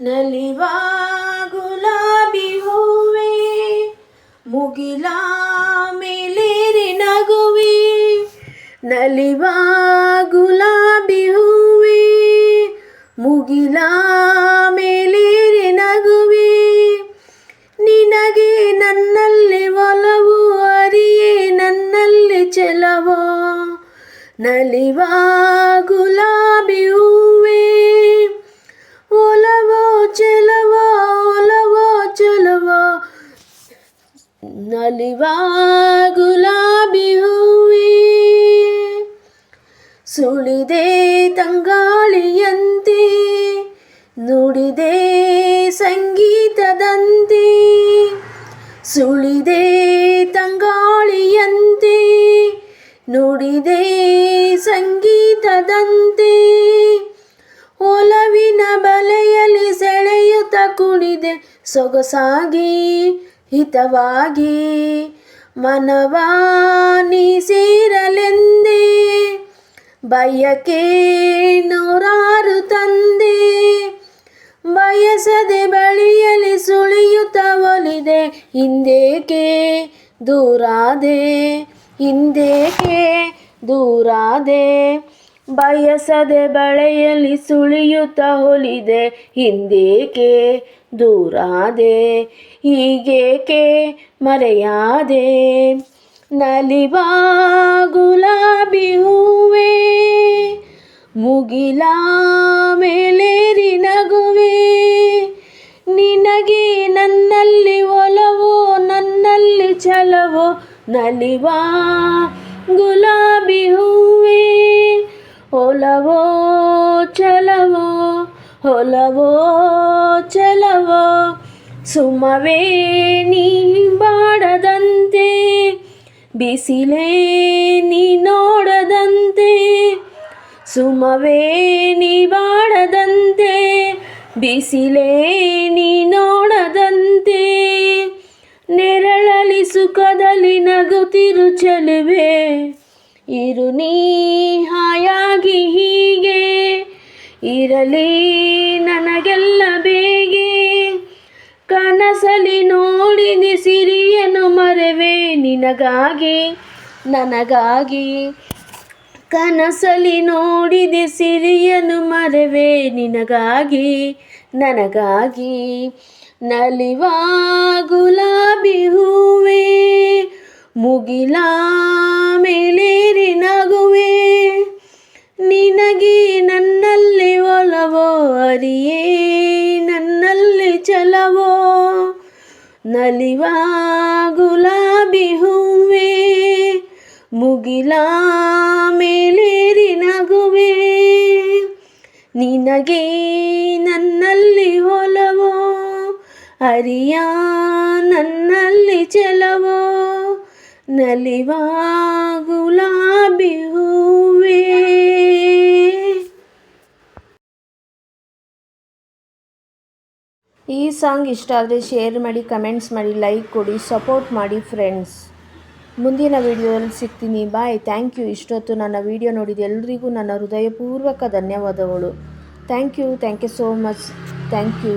ನಲಿವ ಗುಲಾಬಿ ಹೂವೆ, ಮುಗಿಲ ಮೇಲೇರಿ ನಗುವೆ. ನಲಿವಾ ಗುಲಾಬಿ ಹೂವೆ, ಮುಗಿಲ ಮೇಲೇರಿ ನಗುವೆ. ನಿನಗೆ ನನ್ನಲ್ಲಿ ಒಲವು ಅರಿಯೇ, ನನ್ನಲ್ಲಿ ಚೆಲವೋ. ನಲಿವಾ ಗುಲಾಬಿ ಹೂವೇ. ನಲಿವ ಗುಲಾಬಿ ಹೂವೇ. ಸುಳಿದೆ ತಂಗಾಳಿಯಂತೆ, ನುಡಿದೆ ಸಂಗೀತದಂತೆ. ಸುಳಿದೆ ತಂಗಾಳಿಯಂತೆ, ನುಡಿದೆ ಸಂಗೀತದಂತೆ. ಒಲವಿನ ಬಲೆಯಲ್ಲಿ ಸೆಳೆಯುತ್ತ ಕುಣಿದೆ ಸೊಗಸಾಗಿ ಹಿತವಾಗಿ ಮನವಾನಿಸಿರಲೆಂದೇ ಬಯಕೆ ನೂರಾರು ತಂದೆ. ಬಯಸದೆ ಬಳಿಯಲಿ ಸುಳಿಯುತ್ತ ಒಲಿದೆ ಹಿಂದೇಕೆ ದೂರಾದೆ ಹಿಂದೇಕೆ ದೂರಾದೆ. ಬಯಸದೆ ಬಳೆಯಲ್ಲಿ ಸುಳಿಯುತ್ತ ಹೊಲಿದೆ. ಹಿಂದೇಕೆ ದೂರಾದೆ, ಹೀಗೇಕೆ ಮರೆಯಾದೆ? ನಲಿವ ಗುಲಾಬಿ ಹೂವೆ, ಮುಗಿಲ ಮೇಲೇರಿ ನಗುವೆ. ನಿನಗೆ ನನ್ನಲ್ಲಿ ಒಲವೋ, ನನ್ನಲ್ಲಿ ಛಲವೋ? ನಲಿವ ಗುಲಾಬಿ ಹೂವೇ ಒಲವೋ ಚಲವೋ, ಹೊಲವೋ ಚಲವೋ, ಸುಮವೇ ನೀ ಬಾಡದಂತೆ, ಬಿಸಿಲೇ ನೀ ನೋಡದಂತೆ, ಸುಮವೇ ನೀ ಬಾಡದಂತೆ, ಬಿಸಿಲೇ ನೀ ನೋಡದಂತೆ. ನೆರಳಲಿ ಸುಖದಲ್ಲಿ ನಗುತ್ತಿರು ಚೆಲುವೆ ಇರು ನೀ ಹಾಯಾಗಿ ಹೀಗೆ, ಇರಲಿ ನನಗೆಲ್ಲ ಬೇಗೆ. ಕನಸಲಿ ನೋಡಿದೆ ಸಿರಿಯನು ಮರೆವೆ ನಿನಗಾಗಿ, ನನಗಾಗಿ. ಕನಸಲಿ ನೋಡಿದೆ ಸಿರಿಯನು ಮರೆವೆ ನಿನಗಾಗಿ, ನನಗಾಗಿ. ನಲಿವಾ ಗುಲಾಬಿ ಹೂವೇ ಮುಗಿಲ ಮೇಲೇರಿ ನಗುವೆ. ನಿನಗೆ ನನ್ನಲ್ಲಿ ಒಲವೋ, ಅರಿಯೇ ನನ್ನಲ್ಲಿ ಚಲವೋ. ನಲಿವ ಗುಲಾಬಿ ಹೂವೆ, ಮುಗಿಲ ಮೇಲೇರಿ ನಗುವೆ. ನಿನಗೆ ನನ್ನಲ್ಲಿ ಒಲವೋ, ಅರಿಯ ನನ್ನಲ್ಲಿ ಚೆಲವೋ. ನಲಿವ ಗುಲಾಬಿ ಈ ಸಾಂಗ್ ಇಷ್ಟ ಆದರೆ ಶೇರ್ ಮಾಡಿ ಕಮೆಂಟ್ಸ್ ಮಾಡಿ ಲೈಕ್ ಕೊಡಿ ಸಪೋರ್ಟ್ ಮಾಡಿ ಫ್ರೆಂಡ್ಸ್ ಮುಂದಿನ ವಿಡಿಯೋದಲ್ಲಿ ಸಿಗ್ತೀನಿ. ಬಾಯ್ ಥ್ಯಾಂಕ್ ಯು ಇಷ್ಟೊತ್ತು ನನ್ನ ವಿಡಿಯೋ ನೋಡಿದ ಎಲ್ರಿಗೂ ನನ್ನ ಹೃದಯಪೂರ್ವಕ ಧನ್ಯವಾದಗಳು. Thank you thank you so much thank you